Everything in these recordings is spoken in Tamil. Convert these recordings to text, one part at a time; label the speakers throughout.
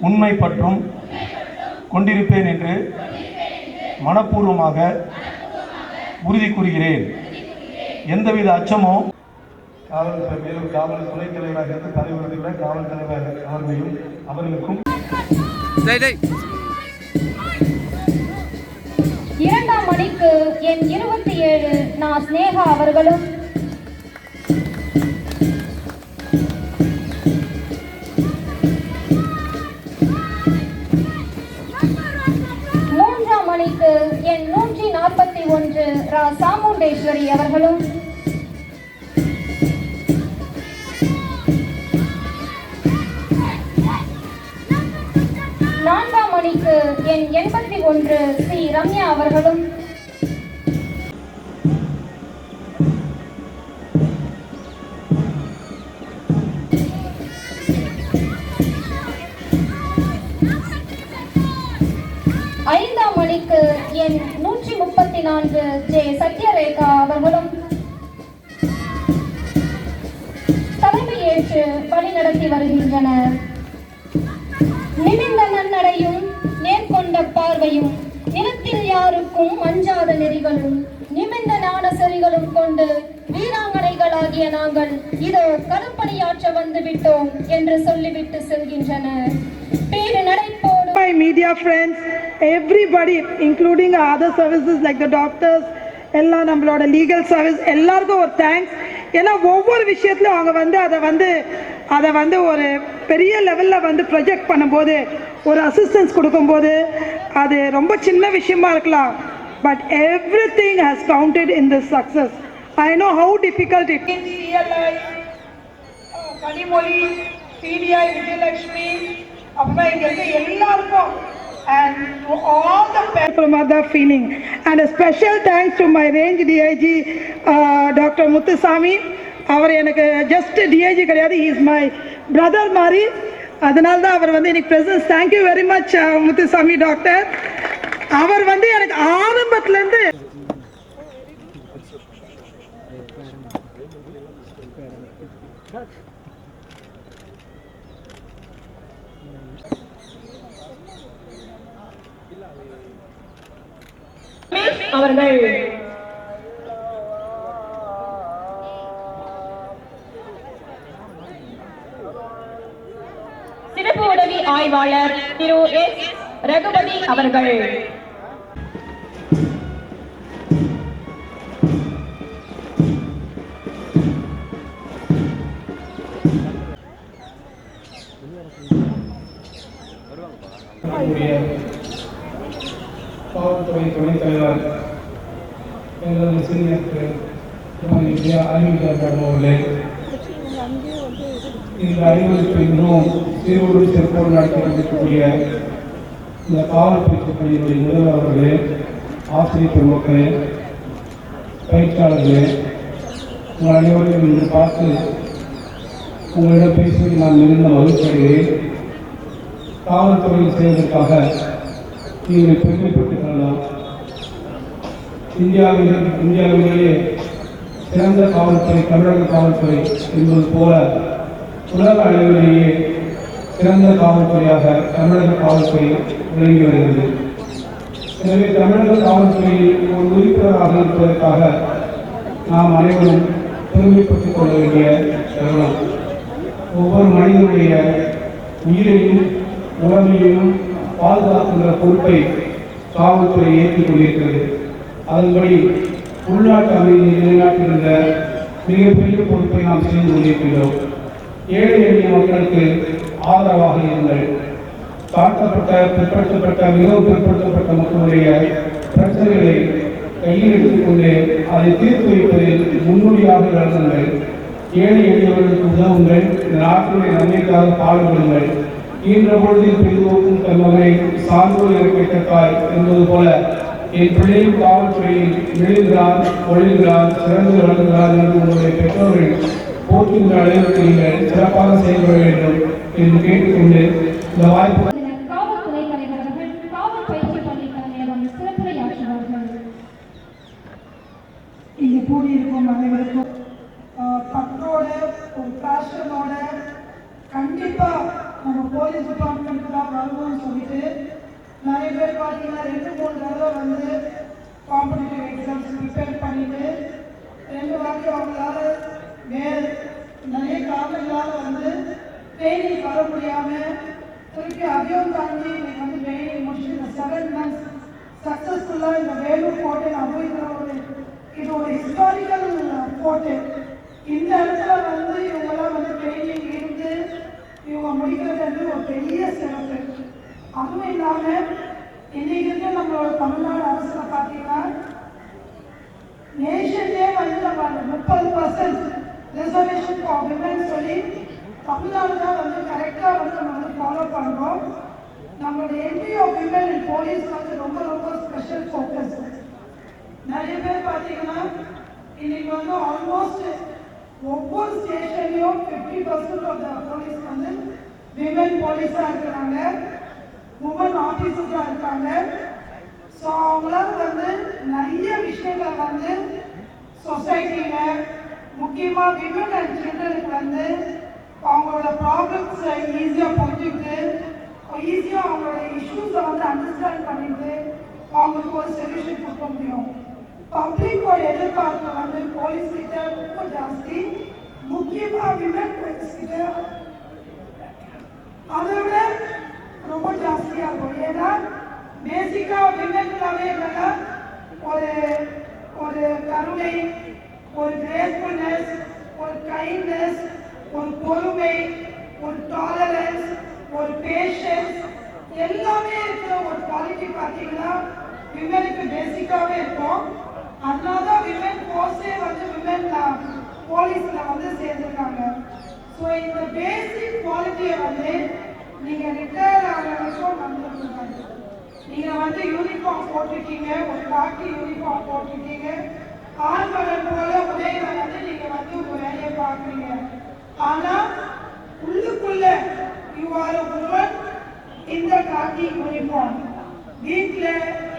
Speaker 1: உண்மை பற்றும் கொண்டிருப்பேன் என்று மனப்பூர்வமாக உறுதி கூறுகிறேன். எந்தவித அச்சமோ காவல் மேலும் காவல் துணைத் தலைவராக இருந்து தலைவர்களுடைய காவல் தலைவர் அவர்களையும் அவர்களுக்கும்
Speaker 2: இரண்டாம் மணிக்கு என் இருபத்தி ஏழு நான் ஸ்னேகா அவர்களும் சாமுண்டேஸ்வரி அவர்களும் நான்காம் மணிக்கு என் எண்பத்தி ஒன்று ஸ்ரீ ரம்யா அவர்களும். ஐந்தாம் மணிக்கு என் இருபத்தி நான்கு ஜே சத்யரேகா அவர்களும் தலைமையேற்று வழிநடத்தி வருகின்றனர். நிமிந்த நன்னடையும் நேர்கொண்ட பார்வையும் நிலத்தில் யாருக்கும் அஞ்சாத நெறிகளும் நிமிந்த ஞான செறிகளும் கொண்டு வீராங்கனைகளாகிய நாங்கள் இதோ கருப்பணியாற்ற வந்து விட்டோம் என்று சொல்லிவிட்டு செல்கின்றனர். பேரு நடைப்போடும்
Speaker 3: media friends everybody including other services like the doctors எல்லாம் நம்மளோட லீகல் சர்வீஸ் எல்லாருக்கும் ஒரு தேங்க்ஸ் ஏன்னா ஒவ்வொரு விஷயத்துலையும் அவங்க வந்து அதை வந்து அதை வந்து ஒரு பெரிய லெவலில் வந்து ப்ரொஜெக்ட் பண்ணும்போது ஒரு அசிஸ்டன்ஸ் கொடுக்கும்போது அது ரொம்ப சின்ன விஷயமா இருக்கலாம். But everything has counted in this success I know how difficult it
Speaker 4: Kanimozhi PTI Vijayalakshmi அப்புறம் இங்க இருக்க எல்லாருக்கும் and all the
Speaker 3: from Mother feeling. And a special thanks to my range DIG, uh, Dr. Muthusami. அவர் எனக்கு ஜஸ்ட் டிஐஜி கிடையாது இஸ் மை பிரதர் மாதிரி அதனால தான் அவர் வந்து எனக்கு presence thank you very much Muthusami doctor அவர் வந்து எனக்கு ஆரம்பத்துலேருந்து
Speaker 4: அவர்கள்
Speaker 2: சிறப்பு உதவி ஆய்வாளர் திரு எஸ் ரகுபதி அவர்கள்.
Speaker 1: திரு இந்த அறிவுறுத்தல் இன்னும் சீரோடு சிறப்போடு நடத்தி கொண்டிருக்கக்கூடிய இந்த காவல் பயிற்சி பள்ளியினுடைய ஆசிரியர் பெருமக்களே பயிற்சியாளர்களே உங்கள் அனைவரையும் இன்று பார்த்து உங்களிடம் பேசுவதில் நான் மிகுந்த மகிழ்ச்சி அடைகிறேன். காவல்துறையில் செய்வதற்காக நீங்கள் பெருமைப்பட்டுக் கொள்ளலாம். இந்தியாவில் இந்தியாவிலேயே சிறந்த காவல்துறை தமிழக காவல்துறை என்பது போல உலக அளவிலேயே சிறந்த காவல்துறையாக தமிழக காவல்துறை விளங்கி வருகிறது. எனவே தமிழக காவல்துறையில் ஒரு உறுப்பினராக இருப்பதற்காக நாம் அனைவரும் பெருமைப்பட்டுக் கொள்ள வேண்டிய தருணம். ஒவ்வொரு மனிதனுடைய உயிரையும் உடம்பையும் பாதுகாக்கின்ற பொறுப்பை காவல்துறை ஏற்றுக் கொண்டிருக்கிறது. அதன்படி உள்நாட்டு அமைதியை நிலைநாட்டுகின்ற மிகப்பெரிய பொறுப்பை நாம் செய்து கொண்டிருக்கின்றோம். ஏழை எளிய மக்களுக்கு ஆதரவாக இருங்கள். தாழ்த்தப்பட்ட பிற்படுத்தப்பட்ட மிகவும் பிற்படுத்தப்பட்ட மக்களுடைய பிரச்சனைகளை கையில் எடுத்துக்கொண்டு அதை தீர்த்து வைப்பதில் முன்னோடியாக நடத்துங்கள் ஏழை எளியவர்களுக்கு உதவுங்கள். இந்த நாட்டினுடைய நன்மைக்காக பாடுபடுங்கள். ஈன்ற பொழுதில் பெரிதோக்கும் தன் மகனை சான்றோர் என்பது போல என் பிள்ளையும் காவல்துறையில் எழுதுகிறார் ஒழுகிறார் சிறந்து வழங்குகிறார் என்று உங்களுடைய பெற்றோர்கள் போற்றுகின்ற அளவிற்கு நீங்கள் சிறப்பாக செயல்பட வேண்டும் என்று கேட்டுக்கொண்டு இந்த வாய்ப்பு
Speaker 2: காவல்துறை தலைவர் அவர்கள் காவல் பயிற்சி பள்ளி தலைமையிடம் சிறப்புரையாற்றுவார்கள்
Speaker 3: இங்கே கூடியிருக்கும் அனைவருக்கும் ஆஹ், பற்றோட ஒரு பேஷனோட கண்டிப்பாக நம்ம போலீஸ் டிபார்ட்மெண்ட் தான் வருவோம்னு சொல்லிட்டு நிறைய பேர் பார்த்தீங்கன்னா ரெண்டு மூணு தடவை வந்து காம்படிட்டிவ் எக்ஸாம்ஸ் ப்ரிப்பேர் பண்ணிட்டு ரெண்டு வாரத்தில் அவங்களால வேறு நிறைய காரணங்களால் வந்து ட்ரெயினிங் வர முடியாமல் திருப்பி அதையும் தாண்டி இன்னைக்கு வந்து ட்ரெயினிங் முடிச்சு இந்த செவன் மந்த்ஸ் சக்ஸஸ்ஃபுல்லாக இந்த வேலூர் கோட்டை அப்படிங்கிற ஒரு இது ஒரு ஹிஸ்டாரிக்கல் கோட்டை. இந்த இடத்துல வந்து இவங்கெல்லாம் வந்து ட்ரெயினிங் இருந்து இவங்க முடிக்கிறது வந்து ஒரு பெரிய சிறப்பு. அதுவும் இல்லாமல் இன்னைக்கு இருக்க நம்மளோட தமிழ்நாடு அரசுல பார்த்தீங்கன்னா நேஷன்லேயே வந்து நம்ம முப்பது பர்சன்ட் ரிசர்வேஷன் ஃபார் விமன் சொல்லி தமிழ்நாடு தான் வந்து கரெக்டாக வந்து நம்ம வந்து ஃபாலோ பண்ணுறோம் நம்மளோட என்ட்ரி ஆஃப் விமன் போலீஸ் வந்து ரொம்ப ரொம்ப ஸ்பெஷல் ஃபோக்கஸ் நிறைய பேர் பார்த்தீங்கன்னா இன்னைக்கு வந்து ஆல்மோஸ்ட் ஒவ்வொரு ஸ்டேஷன்லையும் fifty percent of the police வந்து விமன் போலீஸாக இருக்கிறாங்க. உமன் ஆஃபீஸர்ஸாக இருக்காங்க. ஸோ அவங்களால வந்து நிறைய விஷயங்கள் வந்து சொசைட்டியில் முக்கியமாக விமன் அண்ட் சில்ட்ரனுக்கு வந்து அவங்களோட ப்ராப்ளம்ஸை ஈஸியாக புரிஞ்சுக்கிட்டு ஈஸியாக அவங்களோட இஷ்யூஸை வந்து அண்டர்ஸ்டாண்ட் பண்ணிட்டு அவங்களுக்கு ஒரு சொல்யூஷன் கொடுக்க முடியும். பப்ளிக்கோட எதிர்பார்ப்பு வந்து போலீஸ் கிட்ட ரொம்ப ஜாஸ்தி. முக்கியமாக விமன் போலீஸ் கிட்ட. அதை விட ரொம்ப ஜாஸ்தியாக இருக்கும். ஏன்னா பேசிக்காக விமன்லாவே என்னன்னா ஒரு ஒரு கருணை ஒரு கிரேஸ்ஃபுல்னஸ் ஒரு கைண்ட்னஸ் ஒரு பொறுமை ஒரு டாலரன்ஸ் ஒரு பேஷன்ஸ் எல்லாமே இருக்கிற ஒரு குவாலிட்டி பார்த்தீங்கன்னா விமனுக்கு பேசிக்காகவே இருக்கும். அதனால தான் விமன் போஸ்டே வந்து விமன் போலீஸில் வந்து சேர்ந்துருக்காங்க. ஸோ இந்த பேசிக் குவாலிட்டியை வந்து நீங்கள் ரிட்டையர் ஆகிற வரைக்கும் நம்பக்கூடாது நீங்கள் வந்து யூனிஃபார்ம் போட்டிருக்கீங்க ஒரு காக்கி யூனிஃபார்ம் போட்டிருக்கீங்க. ஆண்மகன் போல உடையில வந்து நீங்கள் வந்து உங்கள் வேலையை பார்க்குறீங்க. ஆனால் உள்ளுக்குள்ள யூ ஆர் உமன் இந்த காக்கி யூனிஃபார்ம் வீட்டில்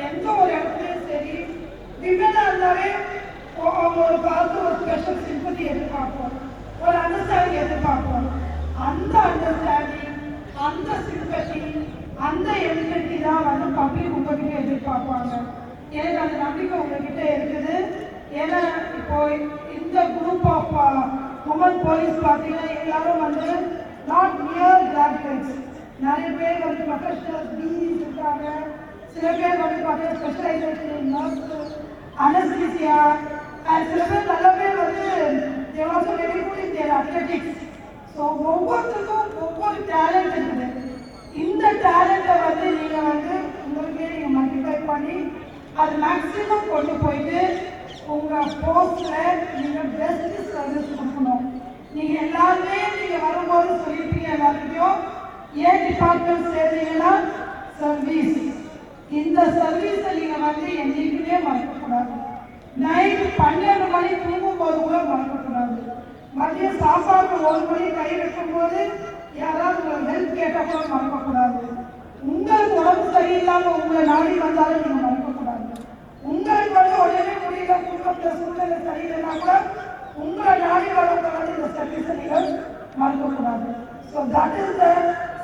Speaker 3: எந்த ஒரு இடத்துலையும் சரி விமனாக இருந்தாலே அவங்க ஒரு பார்த்து ஒரு ஸ்பெஷல் சிம்பத்தி எதிர்பார்ப்போம். ஒரு அண்டர்ஸ்டாண்டிங் எதிர்பார்ப்போம். அந்த அண்டர்ஸ்டாண்டிங் அந்த சிம்பத்தி அந்த எலிஜிபிலிட்டி தான் வந்து பப்ளிக் உங்ககிட்ட எதிர்பார்ப்பாங்க. எனக்கு அந்த நம்பிக்கை உங்ககிட்ட இருக்குது. ஏன்னா இப்போ இந்த குரூப் ஆஃப் உமன் போலீஸ் பார்த்தீங்கன்னா எல்லாரும் வந்து நாட் நியர் கிராஜுவேட்ஸ் நிறைய பேர் வந்து ப்ரொஃபஷனல் பிஇஸ் இருக்காங்க சில பேர் வந்து பார்த்தீங்கன்னா ஸ்பெஷலைசேஷன் நர்ஸ் அனஸ்தீசியா சில பேர் நல்ல பேர் வந்து they also very good so ஒவ்வொருத்தருக்கும் ஒவ்வொரு டேலண்ட் இருக்குது. இந்த டேலண்ட்டை வந்து நீங்கள் வந்து உங்களுக்கே நீங்கள் மல்டிஃபை பண்ணி அது மேக்ஸிமம் கொண்டு போயிட்டு உங்கள் போஸ்டில் நீங்கள் பெஸ்ட் சர்வீஸ் கொடுக்கணும். நீங்கள் எல்லாருமே நீங்கள் வரும்போது சொல்லியிருப்பீங்க எல்லாருக்கையும் ஏன் டிபார்ட்மெண்ட் சேர்ந்தீங்கன்னா சர்வீஸ் இந்த சர்வீஸை நீங்கள் வந்து என்றைக்குமே மறக்கக்கூடாது. நைட் பன்னெண்டு மணி தூங்கும் போது கூட மறக்கக்கூடாது. மதியம் சாப்பாடு ஒரு மணி கை வைக்கும்போது யாராவது உங்களை ஹெல்ப் கேட்டால் கூட மறக்கக்கூடாது. உங்களுக்கு உடம்பு சரியில்லாம உங்களை நாடி வந்தாலும் நீங்க மறக்கக்கூடாது. உங்களுக்கு வந்து உடனே முடியல குடும்பத்தில் சூழ்நிலை சரியில்லைன்னா கூட உங்களை நாடி வரக்கூடாது இந்த சர்வீஸை நீங்கள் மறக்கக்கூடாது. So that is the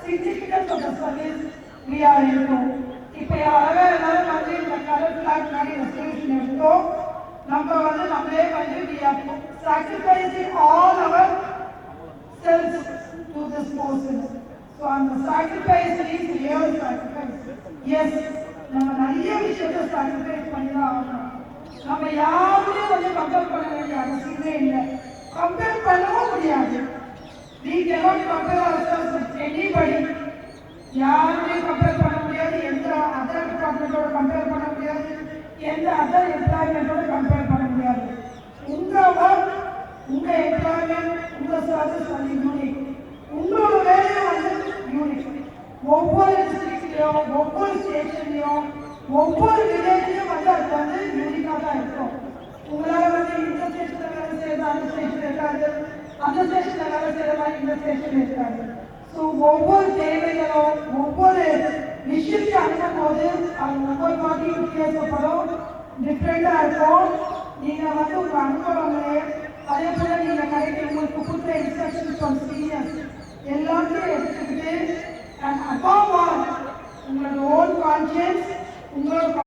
Speaker 3: significance of the service we are இருக்கும் இப்போ யாராவது எல்லாரும் வந்து இந்த கலர் பிளாக் மாதிரி ரெசல்யூஷன் எடுத்தோம் நம்ம வந்து நம்மளே வந்து we are sacrificing all our self to this person. So அந்த சாக்ரிஃபைஸ் is real sacrifice. நம்ம நிறைய விஷயத்தை சாக்ரிஃபைஸ் பண்ணி தான் ஆகணும். நம்ம யாருமே வந்து கம்பேர் பண்ண வேண்டிய அவசியமே இல்லை கம்பேர் பண்ணவும் முடியாது we cannot compare ourselves with யாருமே கம்பேர் பண்ண முடியாது எந்த அதர் டிபார்ட்மெண்ட்டோட கம்பேர் பண்ண முடியாது எந்த அதர் எம்ப்ளாய்மெண்ட்டோட கம்பேர் பண்ண முடியாது உங்க ஒர்க் உங்க எம்ப்ளாய்மெண்ட் உங்க சர்வீஸ் வந்து யூனிக் உங்களோட வேலையும் வந்து யூனிக் ஒவ்வொரு டிஸ்ட்ரிக்ட்லையும் ஒவ்வொரு ஸ்டேஷன்லையும் ஒவ்வொரு வில்லேஜ்லையும் வந்து அது வந்து யூனிக்காக தான் இருக்கும். உங்களால வந்து இந்த ஸ்டேஷன்ல வேலை செய்யறது அந்த ஸ்டேஷன் இருக்காது. அந்த ஸ்டேஷன்ல வேலை செய்யற மாதிரி இந்த ஸ்டேஷன் இருக்காது. ஸோ ஒவ்வொரு தேவைகளும் ஒவ்வொரு விஷயத்தை அணுகும் போது அது ஒவ்வொரு மாதிரியும் வித்தியாசப்படும் டிஃப்ரெண்டாக இருக்கும். நீங்கள் வந்து உங்கள் அனுபவங்களே அதே போல் நீங்கள் கிடைக்கிற உங்களுக்கு கொடுத்த இன்ஸ்ட்ரக்ஷன்ஸ் ஃப்ரம் சீனியர்ஸ் எல்லாத்தையும் எடுத்துக்கிட்டு and un nuevo conciencia, un